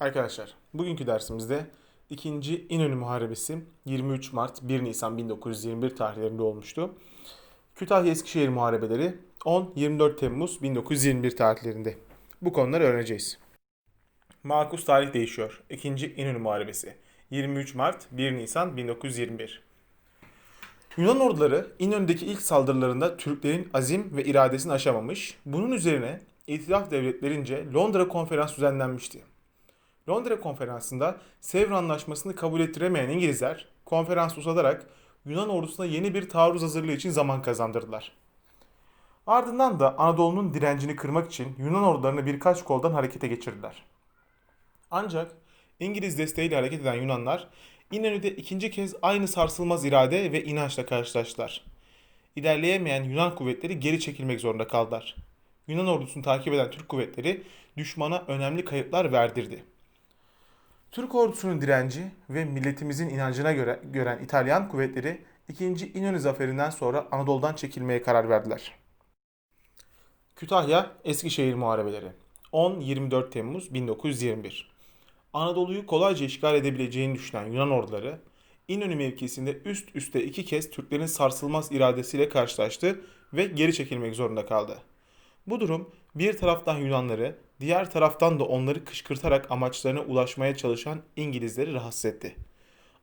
Arkadaşlar, bugünkü dersimizde 2. İnönü Muharebesi 23 Mart 1 Nisan 1921 tarihlerinde olmuştu. Kütahya Eskişehir Muharebeleri 10-24 Temmuz 1921 tarihlerinde. Bu konuları öğreneceğiz. Makus tarih değişiyor. 2. İnönü Muharebesi 23 Mart 1 Nisan 1921. Yunan orduları İnönü'deki ilk saldırılarında Türklerin azim ve iradesini aşamamış. Bunun üzerine İtilaf devletlerince Londra konferansı düzenlenmişti. Londra konferansında Sevr Anlaşması'nı kabul ettiremeyen İngilizler konferans uzatarak Yunan ordusuna yeni bir taarruz hazırlığı için zaman kazandırdılar. Ardından da Anadolu'nun direncini kırmak için Yunan ordularını birkaç koldan harekete geçirdiler. Ancak İngiliz desteğiyle hareket eden Yunanlar İnönü'de ikinci kez aynı sarsılmaz irade ve inançla karşılaştılar. İlerleyemeyen Yunan kuvvetleri geri çekilmek zorunda kaldılar. Yunan ordusunu takip eden Türk kuvvetleri düşmana önemli kayıplar verdirdi. Türk ordusunun direnci ve milletimizin inancına göre gören İtalyan kuvvetleri 2. İnönü zaferinden sonra Anadolu'dan çekilmeye karar verdiler. Kütahya Eskişehir Muharebeleri 10-24 Temmuz 1921 Anadolu'yu kolayca işgal edebileceğini düşünen Yunan orduları İnönü mevkisinde üst üste iki kez Türklerin sarsılmaz iradesiyle karşılaştı ve geri çekilmek zorunda kaldı. Bu durum bir taraftan Yunanları, diğer taraftan da onları kışkırtarak amaçlarına ulaşmaya çalışan İngilizleri rahatsız etti.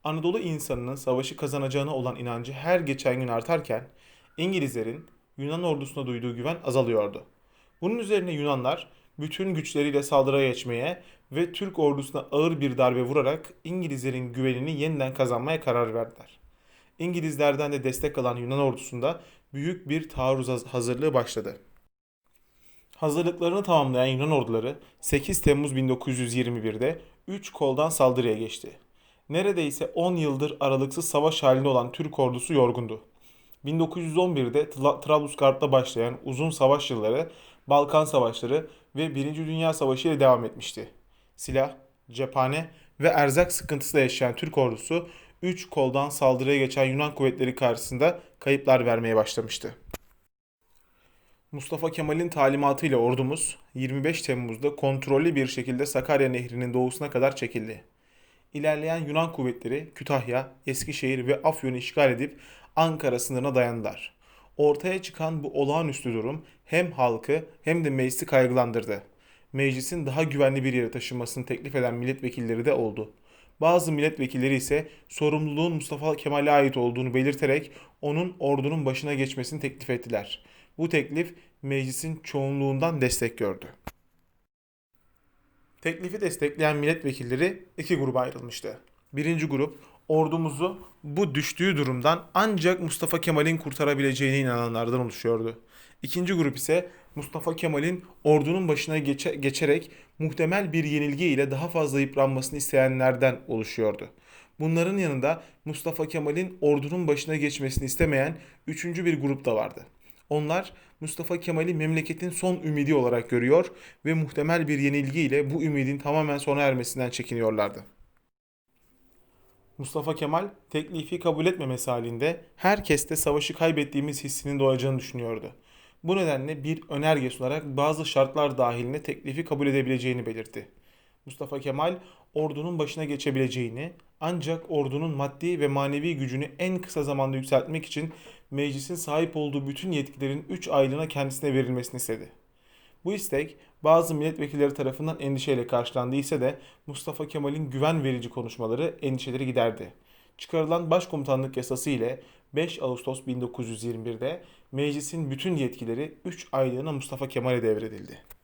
Anadolu insanının savaşı kazanacağına olan inancı her geçen gün artarken İngilizlerin Yunan ordusuna duyduğu güven azalıyordu. Bunun üzerine Yunanlar bütün güçleriyle saldırıya geçmeye ve Türk ordusuna ağır bir darbe vurarak İngilizlerin güvenini yeniden kazanmaya karar verdiler. İngilizlerden de destek alan Yunan ordusunda büyük bir taarruz hazırlığı başladı. Hazırlıklarını tamamlayan Yunan orduları 8 Temmuz 1921'de 3 koldan saldırıya geçti. Neredeyse 10 yıldır aralıksız savaş halinde olan Türk ordusu yorgundu. 1911'de Tra- Trablusgarp'ta başlayan uzun savaş yılları Balkan Savaşları ve 1. Dünya Savaşı ile devam etmişti. Silah, cephane ve erzak sıkıntısı da yaşayan Türk ordusu 3 koldan saldırıya geçen Yunan kuvvetleri karşısında kayıplar vermeye başlamıştı. Mustafa Kemal'in talimatıyla ordumuz 25 Temmuz'da kontrollü bir şekilde Sakarya Nehri'nin doğusuna kadar çekildi. İlerleyen Yunan kuvvetleri Kütahya, Eskişehir ve Afyon'u işgal edip Ankara sınırına dayandılar. Ortaya çıkan bu olağanüstü durum hem halkı hem de meclisi kaygılandırdı. Meclisin daha güvenli bir yere taşınmasını teklif eden milletvekilleri de oldu. Bazı milletvekilleri ise sorumluluğun Mustafa Kemal'e ait olduğunu belirterek onun ordunun başına geçmesini teklif ettiler. Bu teklif meclisin çoğunluğundan destek gördü. Teklifi destekleyen milletvekilleri iki gruba ayrılmıştı. Birinci grup ordumuzu bu düştüğü durumdan ancak Mustafa Kemal'in kurtarabileceğine inananlardan oluşuyordu. İkinci grup ise Mustafa Kemal'in ordunun başına geçe- geçerek muhtemel bir yenilgi ile daha fazla yıpranmasını isteyenlerden oluşuyordu. Bunların yanında Mustafa Kemal'in ordunun başına geçmesini istemeyen üçüncü bir grup da vardı. Onlar Mustafa Kemal'i memleketin son ümidi olarak görüyor ve muhtemel bir yenilgiyle bu ümidin tamamen sona ermesinden çekiniyorlardı. Mustafa Kemal teklifi kabul etmemesi halinde herkeste savaşı kaybettiğimiz hissinin doğacağını düşünüyordu. Bu nedenle bir önerge sunarak bazı şartlar dahilinde teklifi kabul edebileceğini belirtti. Mustafa Kemal ordunun başına geçebileceğini ancak ordunun maddi ve manevi gücünü en kısa zamanda yükseltmek için meclisin sahip olduğu bütün yetkilerin 3 aylığına kendisine verilmesini istedi. Bu istek bazı milletvekilleri tarafından endişeyle karşılandı ise de Mustafa Kemal'in güven verici konuşmaları endişeleri giderdi. Çıkarılan başkomutanlık yasası ile 5 Ağustos 1921'de meclisin bütün yetkileri 3 aylığına Mustafa Kemal'e devredildi.